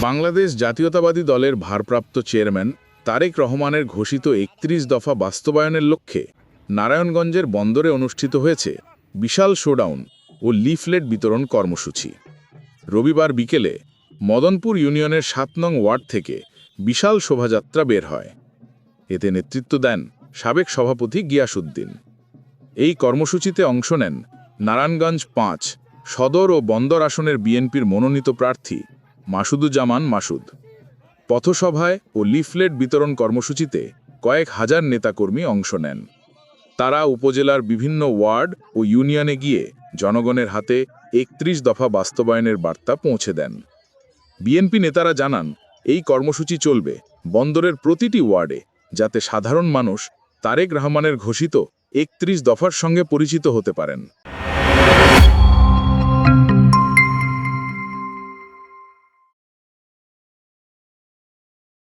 বাংলাদেশ জাতীয়তাবাদী দলের ভারপ্রাপ্ত চেয়ারম্যান তারেক রহমানের ঘোষিত একত্রিশ দফা বাস্তবায়নের লক্ষ্যে নারায়ণগঞ্জের বন্দরে অনুষ্ঠিত হয়েছে বিশাল শোডাউন ও লিফলেট বিতরণ কর্মসূচি। রবিবার বিকেলে মদনপুর ইউনিয়নের সাত নং ওয়ার্ড থেকে বিশাল শোভাযাত্রা বের হয়। এতে নেতৃত্ব দেন সাবেক সভাপতি গিয়াসুদ্দিন এই কর্মসূচিতে অংশ নেন নারায়ণগঞ্জ পাঁচ সদর ও বন্দর আসনের বিএনপির মনোনীত প্রার্থী মাসুদুজ্জামান মাসুদ। পথসভায় ও লিফলেট বিতরণ কর্মসূচিতে কয়েক হাজার নেতাকর্মী অংশ নেন। তারা উপজেলার বিভিন্ন ওয়ার্ড ও ইউনিয়নে গিয়ে জনগণের হাতে একত্রিশ দফা বাস্তবায়নের বার্তা পৌঁছে দেন। বিএনপি নেতারা জানান, এই কর্মসূচি চলবে বন্দরের প্রতিটি ওয়ার্ডে যাতে সাধারণ মানুষ তারেক রহমানের ঘোষিত একত্রিশ দফার সঙ্গে পরিচিত হতে পারেন।